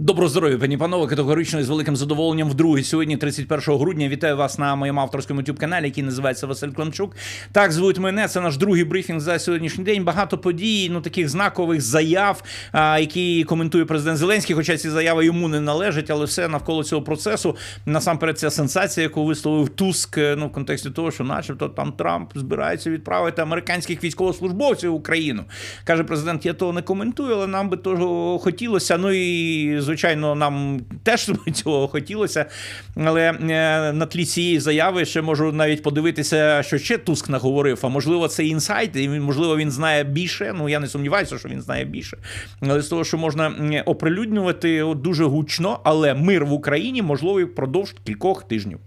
Доброго здоров'я, пані панове, категорично і з великим задоволенням вдруге сьогодні, 31 грудня. Вітаю вас на моєму авторському youtube каналі, який називається Василь Климчук. Так звуть мене. Це наш другий брифінг за сьогоднішній день. Багато подій, ну таких знакових заяв, які коментує президент Зеленський. Хоча ці заяви йому не належать, але все навколо цього процесу. Насамперед, ця сенсація, яку висловив Туск, ну в контексті того, що, начебто, там Трамп збирається відправити американських військовослужбовців в Україну. каже президент. Я того не коментую, але нам би того хотілося. Ну і звичайно, нам теж цього хотілося. Але е, на тлі цієї заяви ще можу навіть подивитися, що ще Туск наговорив. А можливо, це інсайт, і можливо, він знає більше. Ну я не сумніваюся, що він знає більше. Але з того, що можна оприлюднювати дуже гучно, але мир в Україні можливий впродовж кількох тижнів.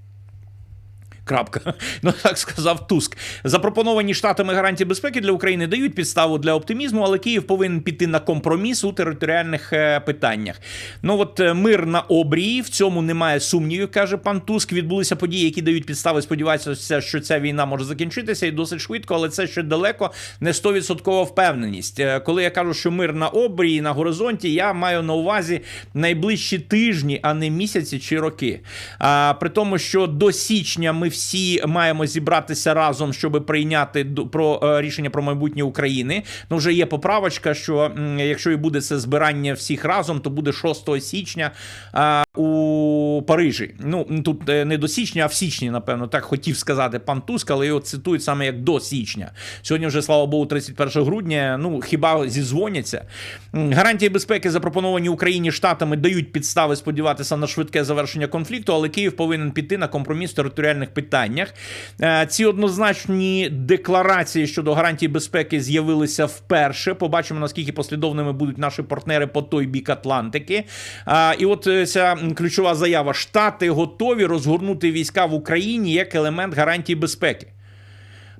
Крапка. Ну так сказав Туск. Запропоновані штатами гарантії безпеки для України дають підставу для оптимізму, але Київ повинен піти на компроміс у територіальних е, питаннях. Ну от е, мир на обрії, в цьому немає сумнівів, каже пан Туск. Відбулися події, які дають підстави сподіватися, що ця війна може закінчитися і досить швидко, але це ще далеко не 100% впевненість. Е, Коли я кажу, що мир на обрії на горизонті, я маю на увазі найближчі тижні, а не місяці чи роки. А при тому, що до січня ми всі маємо зібратися разом, щоб прийняти про е, рішення про майбутнє України. Ну вже є поправочка, що якщо і буде це збирання всіх разом, то буде 6 січня у Парижі. Ну тут е, не до січня, а в січні, напевно, так хотів сказати пан Туск, але його цитують саме як до січня. Сьогодні вже слава Богу, 31 грудня. Ну хіба зізвоняться? Гарантії безпеки, запропоновані Україні штатами, дають підстави сподіватися на швидке завершення конфлікту, але Київ повинен піти на компроміс територіальних питаннях. Е, Ці однозначні декларації щодо гарантій безпеки з'явилися вперше. Побачимо наскільки послідовними будуть наші партнери по той бік Атлантики. І от е, ця ключова заява: Штати готові розгорнути війська в Україні як елемент гарантій безпеки.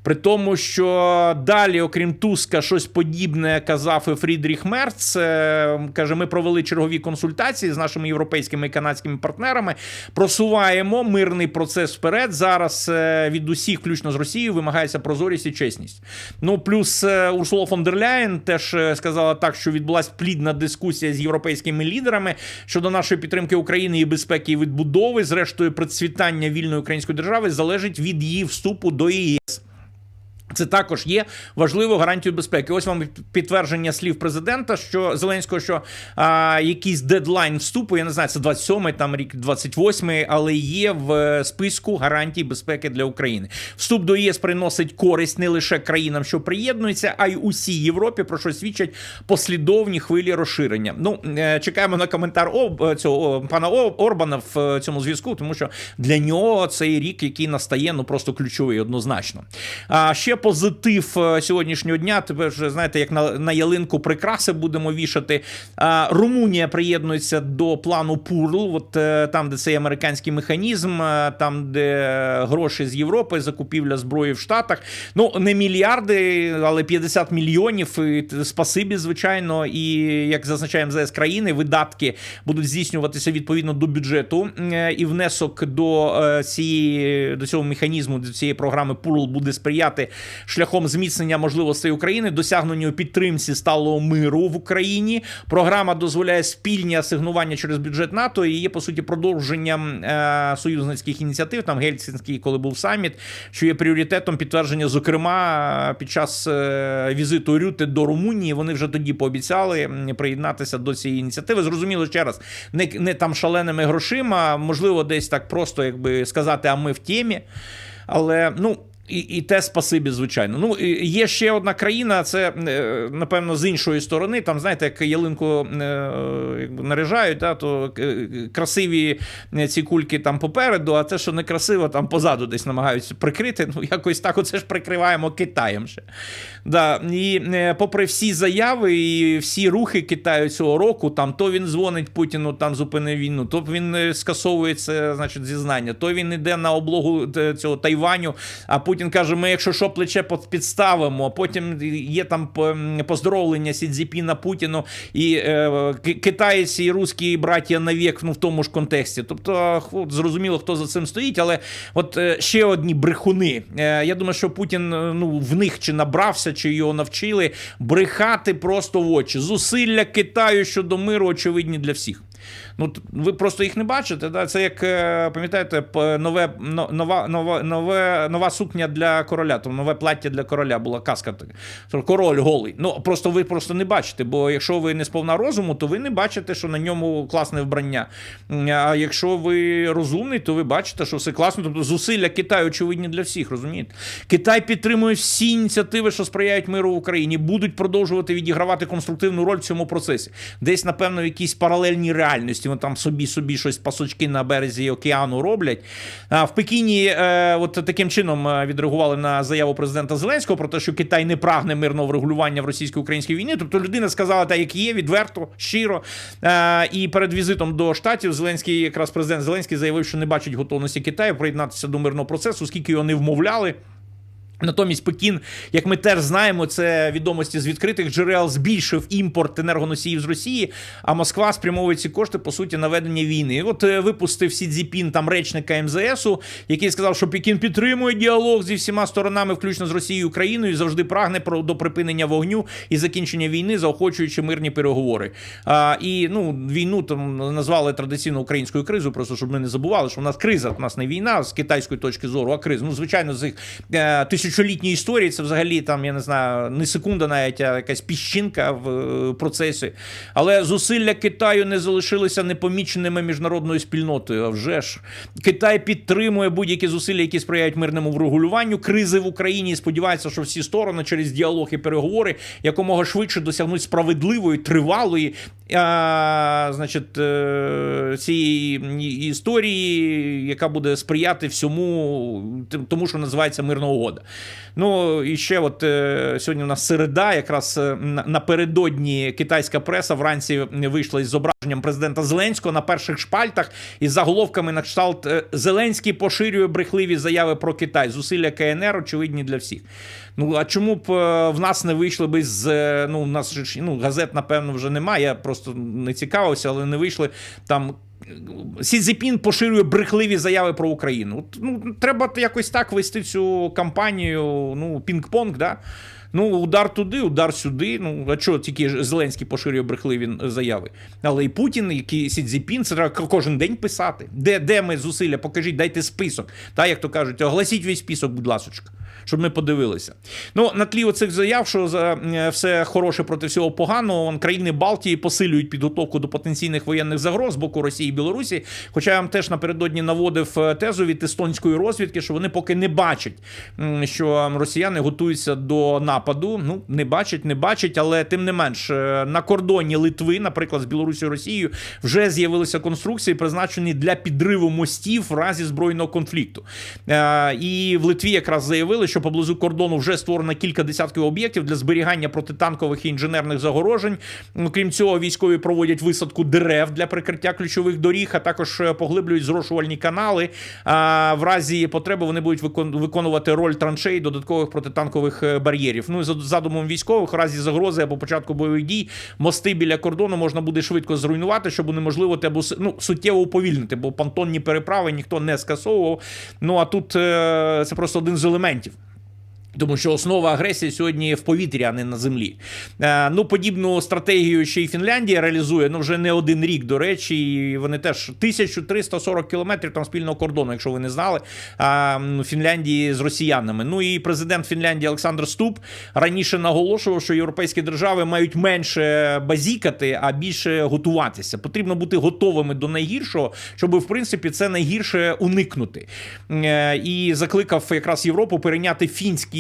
При тому, що далі, окрім Туска, щось подібне казав і Фрідріх Мерц. Е, Каже, ми провели чергові консультації з нашими європейськими і канадськими партнерами. Просуваємо мирний процес вперед. Зараз е, від усіх, включно з Росією, вимагається прозорість і чесність. Ну плюс е, Урсула фон дер Ляєн теж сказала так, що відбулася плідна дискусія з європейськими лідерами щодо нашої підтримки України і безпеки і відбудови. Зрештою, процвітання вільної української держави залежить від її вступу до ЄС. Це також є важливою гарантією безпеки. Ось вам підтвердження слів президента, що Зеленського, що а, якийсь дедлайн вступу, я не знаю, це 27-й, там рік 28-й, але є в е, списку гарантій безпеки для України. Вступ до ЄС приносить користь не лише країнам, що приєднуються, а й усій Європі, про що свідчать послідовні хвилі розширення. Ну е, чекаємо на коментар об е, цього пана Орбана в цьому зв'язку, тому що для нього цей рік, який настає, ну просто ключовий однозначно. А ще позитив е, сьогоднішнього дня. Тепер вже знаєте, як на, на ялинку прикраси будемо вішати. Румунія приєднується до плану Пурл. От е, там, де цей американський механізм, е, там, де гроші з Європи, закупівля зброї в Штатах. Ну не мільярди, але 50 мільйонів. І спасибі, звичайно. І як зазначає МЗС країни, видатки будуть здійснюватися відповідно до бюджету. І внесок до цієї до цього механізму, до цієї програми Пурл буде сприяти шляхом зміцнення можливостей України, досягненню підтримці сталого миру в Україні. Програма дозволяє спільні асигнування через бюджет НАТО і є по суті продовженням е, союзницьких ініціатив. Там Гельсінський, коли був саміт, що є пріоритетом підтвердження, зокрема під час е, візиту Рюти до Румунії. Вони вже тоді пообіцяли приєднатися до цієї ініціативи. Зрозуміло ще раз, не, не там шаленими грошима, можливо, десь так просто, якби сказати, а ми в темі. Але ну. І, і те спасибі, звичайно. Ну є ще одна країна, це е, напевно з іншої сторони. Там знаєте, як ялинку е, якби наряжають, да, то е, красиві ці кульки там попереду, а те, що не красиво, там позаду десь намагаються прикрити. Ну якось так, оце ж прикриваємо Китаєм ще. Да. І попри всі заяви і всі рухи Китаю цього року, там то він дзвонить Путіну, там зупини війну, то він скасовує це, значить, зізнання, то він йде на облогу цього Тайваню. А Путін каже: ми, якщо що, плече під- підставимо. Потім є там по- поздоровлення Сі Цзіпіна Путіну і е, ки- китаєць і русські браття навік ну, в тому ж контексті. Тобто, хо- зрозуміло, хто за цим стоїть, але от е, ще одні брехуни. Е, я думаю, що Путін е, ну, в них чи набрався, чи його навчили брехати просто в очі. Зусилля Китаю щодо миру очевидні для всіх. Ну ви просто їх не бачите. Да? Це як е, пам'ятаєте, нове нова, нова, нове, нова сукня для короля, там нове плаття для короля була казка така. Король голий. Ну просто ви просто не бачите. Бо якщо ви не сповна розуму, то ви не бачите, що на ньому класне вбрання. А якщо ви розумний, то ви бачите, що все класно. Тобто зусилля Китаю очевидні для всіх, розумієте? Китай підтримує всі ініціативи, що сприяють миру в Україні, будуть продовжувати відігравати конструктивну роль в цьому процесі. Десь, напевно, в якійсь паралельній реальності. Вони там собі собі щось пасочки на березі океану роблять. А в Пекіні е, от таким чином е, відреагували на заяву президента Зеленського про те, що Китай не прагне мирного врегулювання в російсько-українській війні. Тобто людина сказала так, як є, відверто, щиро. Е, і перед візитом до штатів Зеленський, якраз президент Зеленський заявив, що не бачить готовності Китаю приєднатися до мирного процесу, оскільки його не вмовляли. Натомість Пекін, як ми теж знаємо, це відомості з відкритих джерел збільшив імпорт енергоносіїв з Росії. А Москва спрямовує ці кошти по суті на ведення війни. І От е, випустив Сі Цзіпін, там речника МЗСу, який сказав, що Пекін підтримує діалог зі всіма сторонами, включно з Росією і Україною, і завжди прагне про до припинення вогню і закінчення війни, заохочуючи мирні переговори. А, і ну війну там назвали традиційно українською кризою, просто щоб ми не забували, що в нас криза, у нас не війна з китайської точки зору, а криза. Ну звичайно, з їх е, тисячолітньої історії це взагалі там, я не знаю, не секунда навіть, а якась піщинка в е, процесі. Але зусилля Китаю не залишилися непоміченими міжнародною спільнотою. А вже ж Китай підтримує будь-які зусилля, які сприяють мирному врегулюванню кризи в Україні. і Сподівається, що всі сторони через діалог і переговори якомога швидше досягнуть справедливої, тривалої, а, значить, е, цієї історії, яка буде сприяти всьому тому, що називається мирна угода. Ну і ще, от е, сьогодні у нас середа, якраз е, напередодні китайська преса вранці вийшла із зображенням президента Зеленського на перших шпальтах із заголовками на кшталт е, Зеленський поширює брехливі заяви про Китай. Зусилля КНР очевидні для всіх. Ну а чому б в нас не вийшли би з ну, у нас ж, ну, газет, напевно, вже немає. Я просто не цікавився, але не вийшли там. Сі Цзіпін поширює брехливі заяви про Україну. Ну, треба якось так вести цю кампанію. Ну, пінг-понг, да? Ну, удар туди, удар сюди. Ну, а чого тільки Зеленський поширює брехливі заяви? Але і Путін, і Сі Цзіпін, це треба кожен день писати. Де, де ми зусилля? Покажіть, дайте список. Та, як то кажуть, огласіть весь список, будь ласочка. Щоб ми подивилися. Ну, на тлі оцих заяв, що за е, все хороше проти всього поганого, країни Балтії посилюють підготовку до потенційних воєнних загроз з боку Росії і Білорусі. Хоча я вам теж напередодні наводив е, тезу від естонської розвідки, що вони поки не бачать, що росіяни готуються до нападу. Ну, не бачать, не бачать, але тим не менш е, на кордоні Литви, наприклад, з Білорусією і Росією, вже з'явилися конструкції, призначені для підриву мостів в разі збройного конфлікту. І в Литві якраз заявили, що поблизу кордону вже створено кілька десятків об'єктів для зберігання протитанкових і інженерних загорожень. Крім цього, військові проводять висадку дерев для прикриття ключових доріг, а також е, поглиблюють зрошувальні канали. А в разі потреби вони будуть виконувати роль траншей додаткових протитанкових е, бар'єрів. Ну і за задумом військових, в разі загрози або початку бойових дій, мости біля кордону можна буде швидко зруйнувати, щоб унеможливити або ну, суттєво уповільнити, бо понтонні переправи ніхто не скасовував. Ну а тут е, це просто один з елементів. Тому що основа агресії сьогодні в повітрі, а не на землі. Е, ну, подібну стратегію ще й Фінляндія реалізує. Ну, вже не один рік, до речі, і вони теж 1340 кілометрів там спільного кордону, якщо ви не знали. Фінляндії з росіянами. Ну і президент Фінляндії Олександр Ступ раніше наголошував, що європейські держави мають менше базікати, а більше готуватися. Потрібно бути готовими до найгіршого, щоб в принципі це найгірше уникнути. Е, І закликав якраз Європу перейняти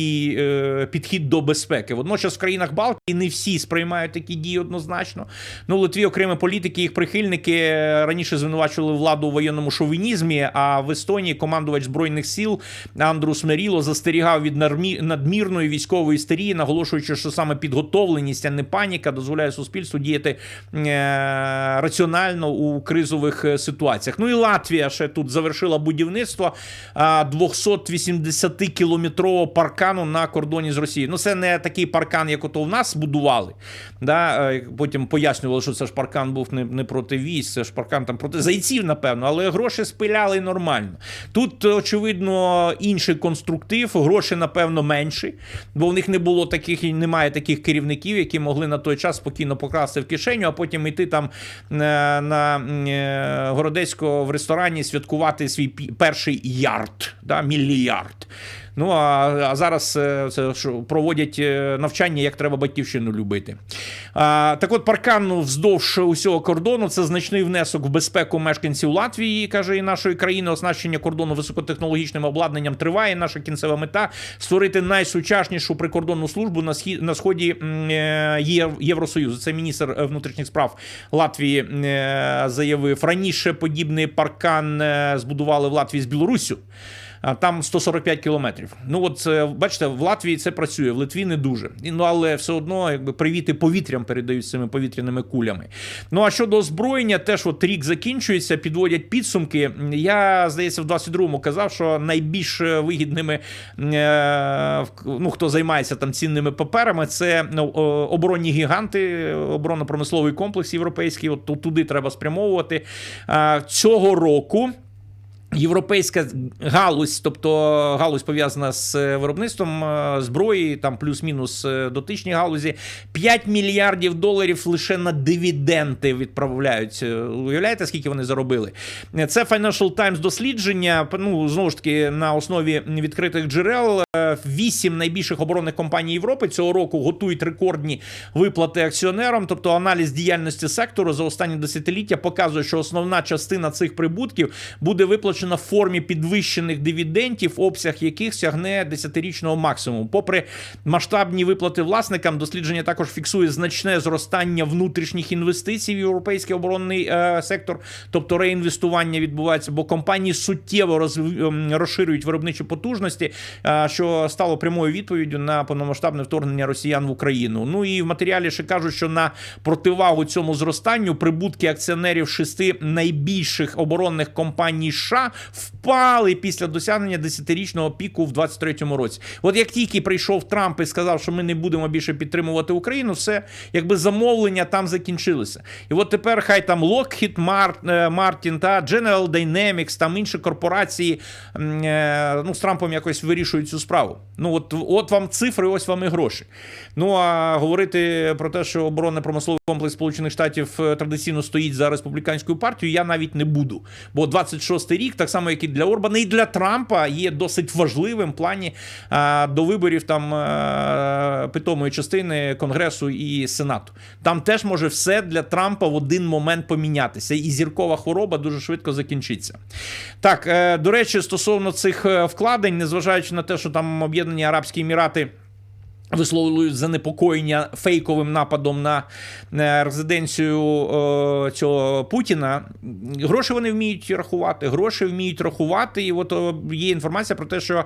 фінський е, підхід до безпеки. Водночас в країнах Балтії не всі сприймають такі дії однозначно. Ну, в Литві окремі політики, їх прихильники е, раніше звинувачували владу у воєнному шовінізмі. А в Естонії командувач збройних сил Андрус Меріло застерігав від надмірної військової істерії, наголошуючи, що саме підготовленість, а не паніка дозволяє суспільству діяти е, раціонально у кризових е, ситуаціях. Ну і Латвія ще тут завершила будівництво 280-кілометрового паркану паркану на кордоні з Росією. Ну, це не такий паркан, як ото в нас будували. Да? е, Потім пояснювали, що це ж паркан був не, не проти військ, це ж паркан там проти зайців, напевно, але гроші спиляли нормально. Тут, очевидно, інший конструктив, гроші, напевно, менші, бо в них не було таких і немає таких керівників, які могли на той час спокійно покласти в кишеню, а потім йти там е, на е, Городецького в ресторані святкувати свій перший ярд, да, мільярд. Ну а, а зараз е, це проводять е, навчання, як треба батьківщину любити. А, так от паркан ну, вздовж усього кордону це значний внесок в безпеку мешканців Латвії, каже і нашої країни. Оснащення кордону високотехнологічним обладнанням триває. Наша кінцева мета створити найсучаснішу прикордонну службу на схід на сході е, Євросоюзу. Це міністр внутрішніх справ Латвії заявив. Раніше подібний паркан збудували в Латвії з Білоруссю. Там 145 кілометрів. Ну от е, бачите, в Латвії це працює, в Литві не дуже. Ну але все одно, якби привіти повітрям передають цими повітряними кулями. Ну а щодо озброєння, теж от рік закінчується, підводять підсумки. Я здається, в 22-му казав, що найбільш вигідними е, ну хто займається там цінними паперами, це ну, оборонні гіганти, оборонно-промисловий комплекс європейський. От туди треба спрямовувати. Цього року. Європейська галузь, тобто галузь пов'язана з е, виробництвом е, зброї, там плюс-мінус е, дотичні галузі, 5 мільярдів доларів лише на дивіденти відправляють. Уявляєте, скільки вони заробили? Це Financial Times дослідження. Ну знову ж таки на основі відкритих джерел. Вісім найбільших оборонних компаній Європи цього року готують рекордні виплати акціонерам. Тобто аналіз діяльності сектору за останні десятиліття показує, що основна частина цих прибутків буде виплачена в формі підвищених дивідендів, обсяг яких сягне десятирічного максимуму. Попри масштабні виплати власникам, дослідження також фіксує значне зростання внутрішніх інвестицій в європейський оборонний е, сектор, тобто реінвестування відбувається, бо компанії суттєво розв- ем, розширюють виробничі потужності, е, що стало прямою відповіддю на повномасштабне вторгнення росіян в Україну. Ну і в матеріалі ще кажуть, що на противагу цьому зростанню прибутки акціонерів шести найбільших оборонних компаній США впали після досягнення десятирічного піку в 23-му році. От як тільки прийшов Трамп і сказав, що ми не будемо більше підтримувати Україну, все якби замовлення там закінчилися. І от тепер хай там Lockheed е, Martin та General Dynamics, там інші корпорації е, ну, з Трампом якось вирішують цю справу. Ну от, от вам цифри, ось вам і гроші. Ну а говорити про те, що оборонно-промисловий комплекс Сполучених Штатів е, традиційно стоїть за республіканською партією, я навіть не буду. Бо 26-й рік, так само як і для Орбана, і для Трампа є досить важливим в плані до виборів там а, питомої частини Конгресу і Сенату. Там теж може все для Трампа в один момент помінятися, і зіркова хвороба дуже швидко закінчиться. Так, е, до речі, стосовно цих е, вкладень, незважаючи на те, що там Об'єднані Арабські Емірати. Висловлюють занепокоєння фейковим нападом на е, резиденцію е, цього Путіна. Гроші вони вміють рахувати, гроші вміють рахувати. І от е, є інформація про те, що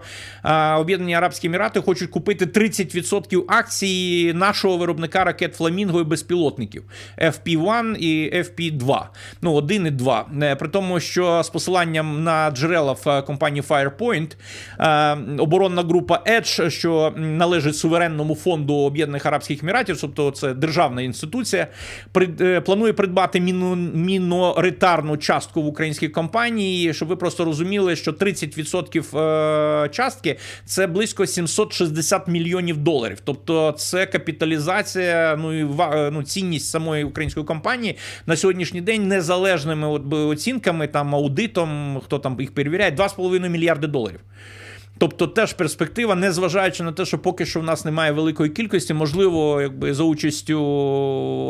Об'єднані Арабські Емірати хочуть купити 30% акцій нашого виробника ракет Фламінго і безпілотників FP-1 і FP-2. Ну, 1 і 2. Е, При тому, що з посиланням на джерела в компанії Firepoint оборонна група Edge, що належить суверенному фонду Об'єднаних Арабських Еміратів, тобто це державна інституція, е, планує придбати міно- міноритарну частку в українській компанії, щоб ви просто розуміли, що 30% е, частки це близько 760 мільйонів доларів. Тобто це капіталізація, ну і е, ну, цінність самої української компанії на сьогоднішній день незалежними оцінками, там аудитом, хто там їх перевіряє, 2,5 мільярди доларів. Тобто теж перспектива, незважаючи на те, що поки що в нас немає великої кількості, можливо, якби за участю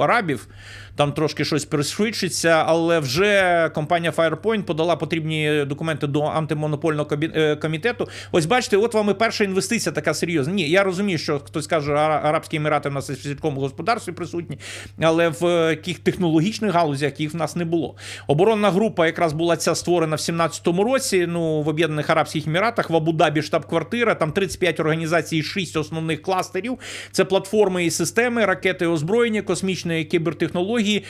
арабів там трошки щось пришвидшиться, але вже компанія Firepoint подала потрібні документи до антимонопольного е, комітету. Ось бачите, от вам і перша інвестиція така серйозна. Ні, я розумію, що хтось каже, Ара- Арабські Емірати в нас в сільському господарстві присутні, але в яких технологічних галузях їх в нас не було. Оборонна група якраз була ця створена в 17-му році. Ну в Об'єднаних Арабських Еміратах, в Абу-Дабі штаб-квартира, там 35 організацій, 6 основних кластерів. Це платформи і системи, ракети, озброєння, космічні кібертехнології. Технології,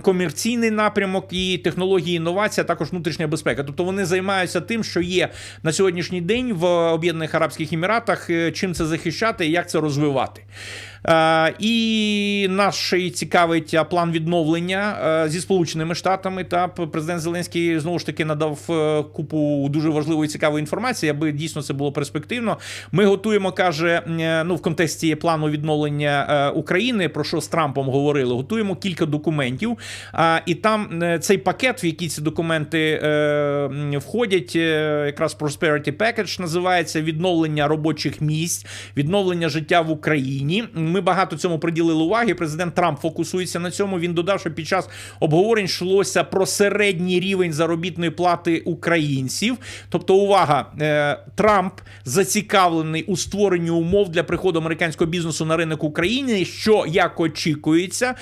комерційний напрямок і технології інновація, також внутрішня безпека. Тобто вони займаються тим, що є на сьогоднішній день в Об'єднаних Арабських Еміратах, е, чим це захищати і як це розвивати. Е, І наш цікавить план відновлення е, зі Сполученими Штатами. Та президент Зеленський знову ж таки надав е, купу дуже важливої цікавої інформації, аби дійсно це було перспективно. Ми готуємо, каже, ну в контексті плану відновлення України, про що з Трампом говорили. Готуємо кілька документів. І там цей пакет, в який ці документи входять, якраз Prosperity Package називається відновлення робочих місць, відновлення життя в Україні. Ми багато цьому приділили уваги. Президент Трамп фокусується на цьому. Він додав, що під час обговорень йшлося про середній рівень заробітної плати українців. Тобто, увага, е, Трамп зацікавлений у створенні умов для приходу американського бізнесу на ринок України, що як очікується,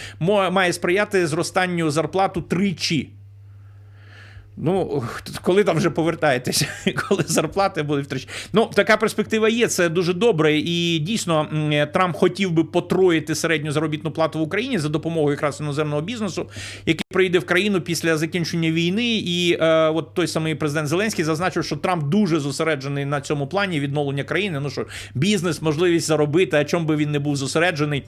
має сприяти зростанню зарплату тричі. Ну, коли там вже повертаєтеся, коли зарплати будуть втрачати. Ну, така перспектива є. Це дуже добре. І дійсно Трамп хотів би потроїти середню заробітну плату в Україні за допомогою якраз іноземного бізнесу, який прийде в країну після закінчення війни. І е, от той самий президент Зеленський зазначив, що Трамп дуже зосереджений на цьому плані відновлення країни. Ну що бізнес, можливість заробити, а чому би він не був зосереджений.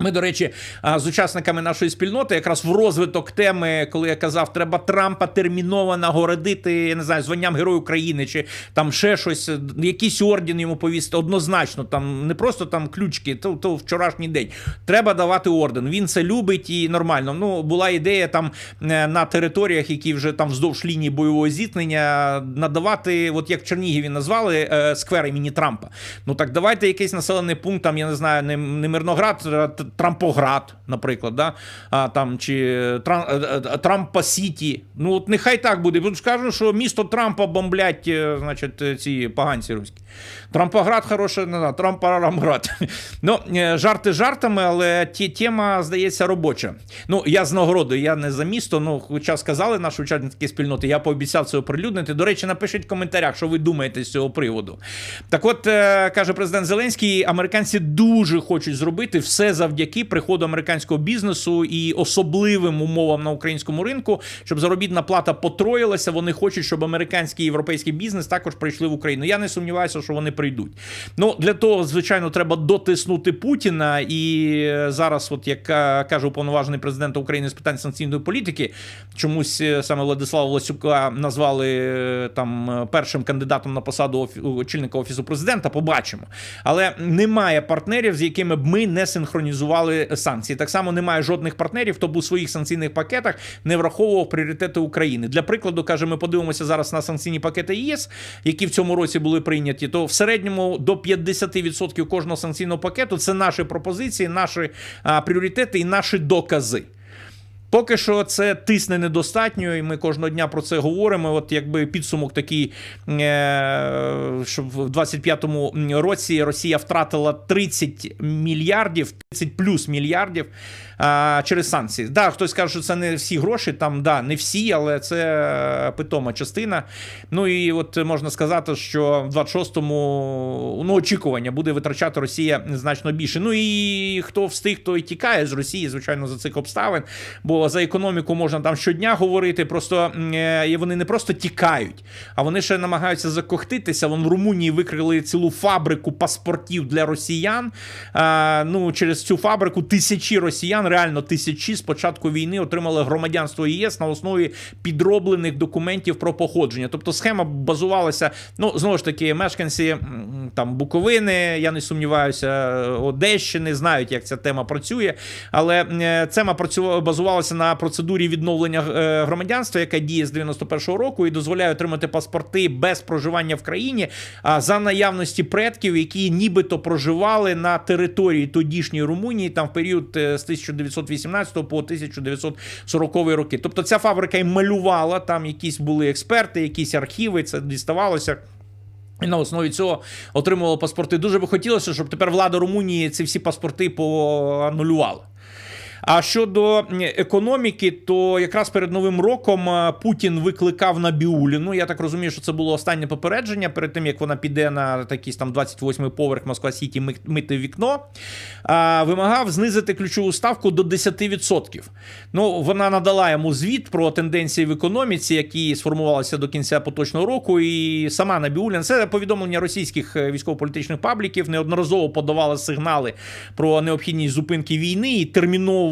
Ми, до речі, з учасниками нашої спільноти, якраз в розвиток теми, коли я казав, треба Трампа терміново нагородити, я не знаю, званням Герою України чи там ще щось, якийсь орден йому повісти. Однозначно, там не просто там ключки, то, то вчорашній день. Треба давати орден. Він це любить і нормально. Ну, була ідея там е, на територіях, які вже там вздовж лінії бойового зіткнення, надавати, от як в Чернігові назвали, е, сквер імені Трампа. Ну так давайте якийсь населений пункт, там, я не знаю, не, не Мирноград, Трампоград, наприклад, да? а, там, чи Трам, е, е, Трампа Сіті. Ну, от нехай так буде. Бо скажу, що місто Трампа бомблять, е, значить, е, ці поганці руські. Трампоград хороше, не знаю, Трампарамград. Ну, е, жарти жартами, але ті, тема, здається, робоча. Ну, я з нагородою, я не за місто, ну, хоча сказали наші учасники спільноти, я пообіцяв це оприлюднити. До речі, напишіть в коментарях, що ви думаєте з цього приводу. Так от, е, каже президент Зеленський, американці дуже хочуть зробити все завдяки приходу американського бізнесу і особливим умовам на українському ринку, щоб заробітна плата потроїлася. Вони хочуть, щоб американський і європейський бізнес також прийшли в Україну. Я не сумніваюся, що вони прийдуть. Ну для того, звичайно, треба дотиснути Путіна. І е, зараз, от як е, каже уповноважений президент України з питань санкційної політики, чомусь е, саме Владислава Лосюка назвали там першим кандидатом на посаду очільника офісу президента. Побачимо, але немає партнерів, з якими б ми не синхронізували санкції. Так само немає жодних партнерів, хто б у своїх санкційних пакетах не враховував пріоритети України. Для прикладу, каже, ми подивимося зараз на санкційні пакети ЄС, які в цьому році були прийняті. То в середньому до 50% кожного санкційного пакету це наші пропозиції, наші а, пріоритети і наші докази. Поки що це тисне недостатньо, і ми кожного дня про це говоримо. От якби підсумок такий, е, що в 25-му році Росія втратила 30 мільярдів, 30 плюс мільярдів через санкції. Да, хтось каже, що це не всі гроші, там да, не всі, але це питома частина. Ну і от можна сказати, що в 26-му ну, очікування буде витрачати Росія значно більше. Ну і хто встиг, той тікає з Росії, звичайно, за цих обставин. Бо за економіку можна там щодня говорити. Просто е, і вони не просто тікають, а вони ще намагаються закохтитися. Вон в Румунії викрили цілу фабрику паспортів для росіян. Ну, через цю фабрику тисячі росіян, реально тисячі з початку війни отримали громадянство єС на основі підроблених документів про походження. Тобто схема базувалася, ну знову ж таки, мешканці там Буковини, я не сумніваюся, Одещини знають, як ця тема працює. Але е, тема базувалася на процедурі відновлення е, громадянства, яка діє з 91-го року, і дозволяє отримати паспорти без проживання в країні а за наявності предків, які нібито проживали на території тодішньої Румунії там в період е, з 1918 по 1940 роки. Тобто ця фабрика і малювала там якісь були експерти, якісь архіви. Це діставалося. І на основі цього отримували паспорти. Дуже би хотілося, щоб тепер влада Румунії ці всі паспорти поанулювала. А щодо економіки, то якраз перед новим роком Путін викликав Набіуліну. Я так розумію, що це було останнє попередження перед тим, як вона піде на якийсь там 28-й поверх Москва Сіті ми- мити вікно. Вимагав знизити ключову ставку до 10%. Ну, вона надала йому звіт про тенденції в економіці, які сформувалися до кінця поточного року. І сама Набіуліна, це повідомлення російських е, військово-політичних пабліків, неодноразово подавала сигнали про необхідність зупинки війни і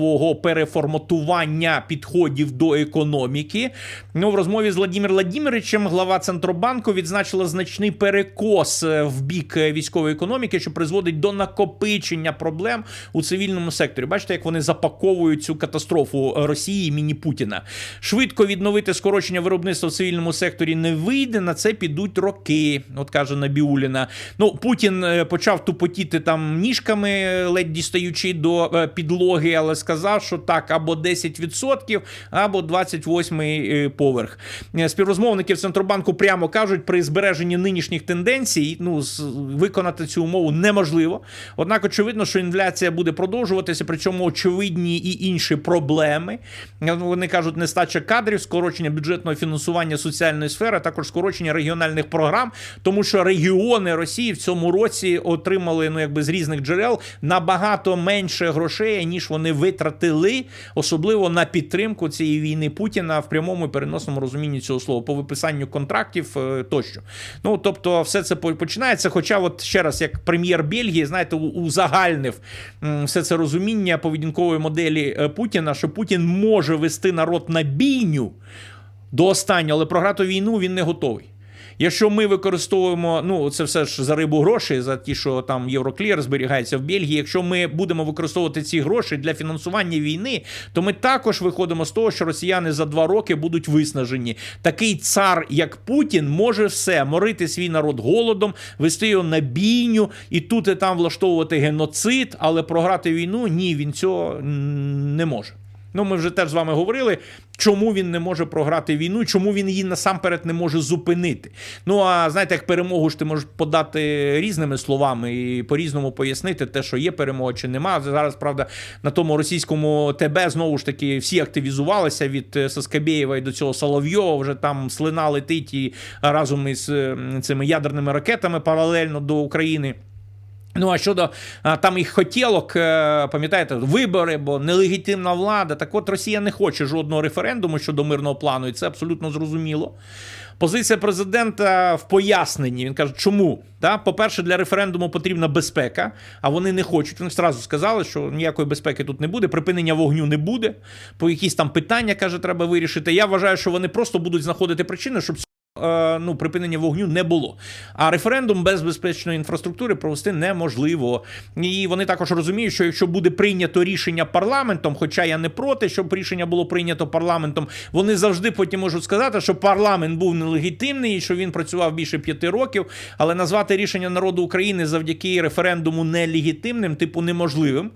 термінового переформатування підходів до економіки. Ну, в розмові з Владимиром Владимировичем глава Центробанку відзначила значний перекос е, в бік е, військової економіки, що призводить до накопичення проблем у цивільному секторі. Бачите, як вони запаковують цю катастрофу Росії імені Путіна. Швидко відновити скорочення виробництва в цивільному секторі не вийде. На це підуть роки. От каже Набіуліна. Ну, Путін е, почав тупотіти там ніжками, е, ледь дістаючи до е, підлоги, але сказав, що так, або 10%, або 28-й е, поверх. Е, Співрозмовники в Центробанку прямо кажуть, при збереженні нинішніх тенденцій ну, виконати цю умову неможливо. Однак, очевидно, що інфляція буде продовжуватися, причому очевидні і інші проблеми. Е, Вони кажуть, нестача кадрів, скорочення бюджетного фінансування соціальної сфери, а також скорочення регіональних програм, тому що регіони Росії в цьому році отримали ну якби з різних джерел набагато менше грошей, ніж вони витратили, особливо на підтримку цієї війни Путіна в прямому і переносному розумінні цього слова, по виписанню контрактів е, тощо. Ну тобто, все це починається. Хоча, от ще раз, як прем'єр Бельгії, знаєте, узагальнив все це розуміння поведінкової моделі е, Путіна, що Путін може вести народ на бійню до останнього, але програти війну він не готовий. Якщо ми використовуємо, ну це все ж за рибу гроші, за ті, що там Євроклір зберігається в Бельгії. Якщо ми будемо використовувати ці гроші для фінансування війни, то ми також виходимо з того, що росіяни за два роки будуть виснажені. Такий цар, як Путін, може все морити свій народ голодом, вести його на бійню і тут і там влаштовувати геноцид, але програти війну ні, він цього не може. Ну, ми вже теж з вами говорили, чому він не може програти війну, чому він її насамперед не може зупинити. Ну а знаєте, як перемогу ж ти можеш подати різними словами і по-різному пояснити те, що є перемога чи нема. Зараз, правда, на тому російському ТБ знову ж таки всі активізувалися від е, Соскабєєва і до цього Соловйова. Вже там слина летить і разом із е, цими ядерними ракетами паралельно до України. Ну, а щодо а, там їх хотілок, е, пам'ятаєте, вибори, бо нелегітимна влада. Так от Росія не хоче жодного референдуму щодо мирного плану, і це абсолютно зрозуміло. Позиція президента в поясненні. Він каже, чому? Та, по-перше, для референдуму потрібна безпека, а вони не хочуть. Вони одразу сказали, що ніякої безпеки тут не буде, припинення вогню не буде. По якісь там питання, каже, треба вирішити. Я вважаю, що вони просто будуть знаходити причини, щоб ну, припинення вогню не було. А референдум без безпечної інфраструктури провести неможливо. І вони також розуміють, що якщо буде прийнято рішення парламентом, хоча я не проти, щоб рішення було прийнято парламентом, вони завжди потім можуть сказати, що парламент був нелегітимний, і що він працював більше п'яти років, але назвати рішення народу України завдяки референдуму нелегітимним, типу неможливим.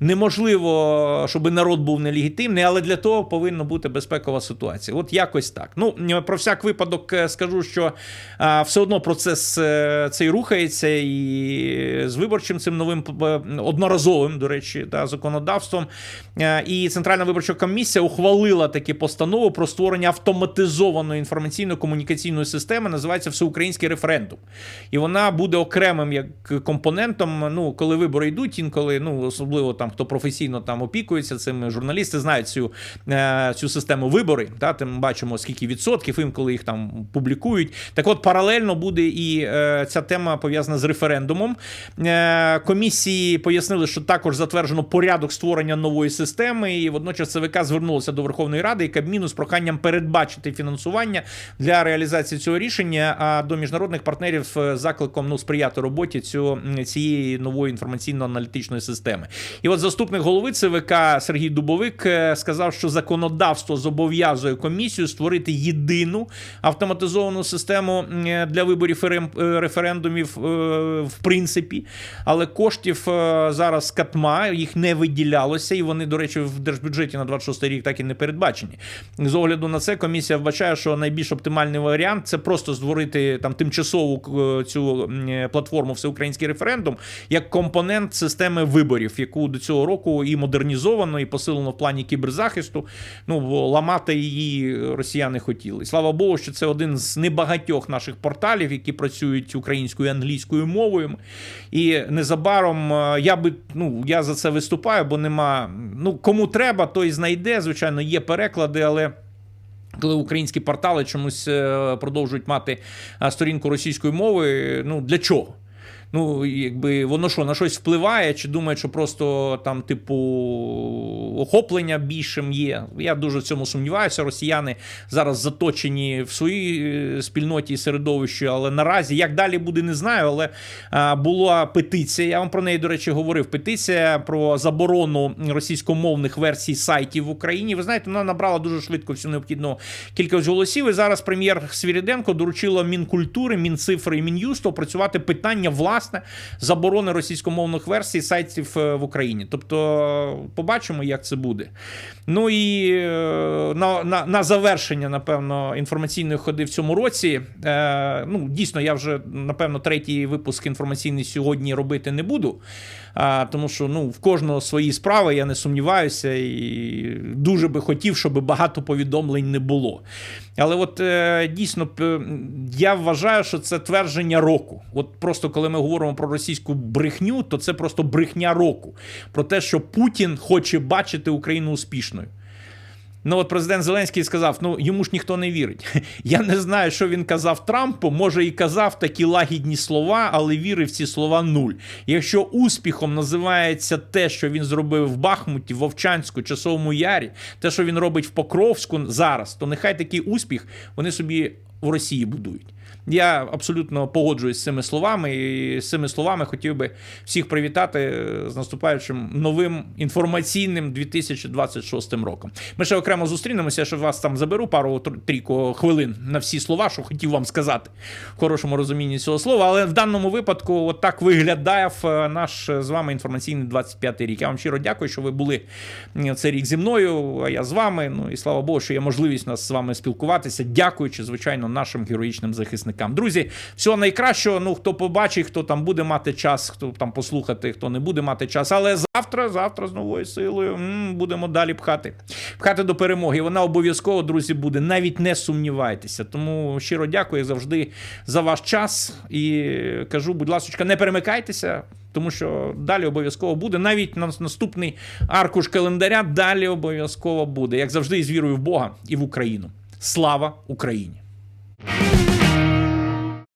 Неможливо, щоб народ був нелегітимний, але для того повинна бути безпекова ситуація. От якось так. Ну про всяк випадок е, скажу, що а, все одно процес е, цей рухається, і з виборчим цим новим е, одноразовим, до речі, та законодавством. Е, І Центральна виборча комісія ухвалила таку постанову про створення автоматизованої інформаційно-комунікаційної системи, називається Всеукраїнський референдум. І вона буде окремим як компонентом. Ну, коли вибори йдуть, інколи, ну особливо там хто професійно там опікується цим, журналісти знають цю, е, цю систему вибори. Та там бачимо скільки відсотків, інколи їх там публікують. Так, от паралельно буде і е, ця тема пов'язана з референдумом. Е, комісії пояснили, що також затверджено порядок створення нової системи, і водночас ЦВК звернулося до Верховної Ради і Кабміну з проханням передбачити фінансування для реалізації цього рішення. А до міжнародних партнерів з закликом ну сприяти роботі цього цієї нової інформаційно-аналітичної системи. І от заступник голови ЦВК Сергій Дубовик е, сказав, що законодавство зобов'язує комісію створити єдину автоматизовану систему е, для виборів е, референдумів, в принципі, але коштів зараз катма їх не виділялося, і вони, до речі, в держбюджеті на 26 рік так і не передбачені. З огляду на це комісія вбачає, що найбільш оптимальний варіант це просто створити там тимчасову цю платформу всеукраїнський референдум як компонент системи виборів, яку до цього року і модернізовано, і посилено в плані кіберзахисту. Ну ламати її росіяни хотіли. Слава Богу, що це один з небагатьох наших порталів, які працюють українською і англійською мовою. І незабаром е, я би ну я за це виступаю, бо нема. Ну кому треба, той знайде. Звичайно, є переклади, але. Коли українські портали чомусь е, продовжують мати е, сторінку російської мови, ну для чого? Ну, якби воно що, на щось впливає, чи думає, що просто там, типу, охоплення більшим є. Я дуже в цьому сумніваюся. Росіяни зараз заточені в своїй е, спільноті і середовищі, але наразі як далі буде, не знаю. Але а, була петиція. Я вам про неї, до речі, говорив. Петиція про заборону російськомовних версій сайтів в Україні. Ви знаєте, вона набрала дуже швидко всю необхідну кількість голосів. І зараз прем'єр Свіріденко доручила Мінкультури, Мінцифри і Мін'юсту опрацювати питання власне заборони російськомовних версій сайтів е, в Україні. Тобто, побачимо, як це буде. Ну і е, на, на, на завершення, напевно, інформаційної ходи в цьому році. Е, ну, дійсно, я вже напевно третій випуск інформаційний сьогодні робити не буду. А, тому що ну, в кожного свої справи, я не сумніваюся, і дуже би хотів, щоб багато повідомлень не було. Але от е, дійсно я вважаю, що це твердження року. От просто коли ми говоримо про російську брехню, то це просто брехня року. Про те, що Путін хоче бачити Україну успішною. Ну, от президент Зеленський сказав: ну йому ж ніхто не вірить. Я не знаю, що він казав Трампу. Може, і казав такі лагідні слова, але вірив ці слова нуль. Якщо успіхом називається те, що він зробив в Бахмуті, Вовчанську, Часовому Ярі, те, що він робить в Покровську зараз, то нехай такий успіх вони собі в Росії будують. Я абсолютно погоджуюсь з цими словами, і з цими словами хотів би всіх привітати з наступаючим новим інформаційним 2026 роком. Ми ще окремо зустрінемося, ще вас там заберу пару тр- трійко хвилин на всі слова, що хотів вам сказати в хорошому розумінні цього слова. Але в даному випадку, от виглядає е, наш е, з вами інформаційний 25-й рік. Я вам щиро дякую, що ви були е, цей рік зі мною. А я з вами. Ну і слава Богу, що є можливість нас з вами спілкуватися, дякуючи, звичайно, нашим героїчним захисникам. Друзі, всього найкращого. Ну хто побачить, хто там буде мати час, хто там послухати, хто не буде мати час. Але завтра, завтра з новою силою будемо далі пхати. Пхати до перемоги. Вона обов'язково, друзі, буде. Навіть не сумнівайтеся. Тому щиро дякую як завжди за ваш час. І кажу, будь ласка, не перемикайтеся. Тому що далі обов'язково буде. Навіть на наступний аркуш календаря далі обов'язково буде. Як завжди, з вірою в Бога і в Україну. Слава Україні!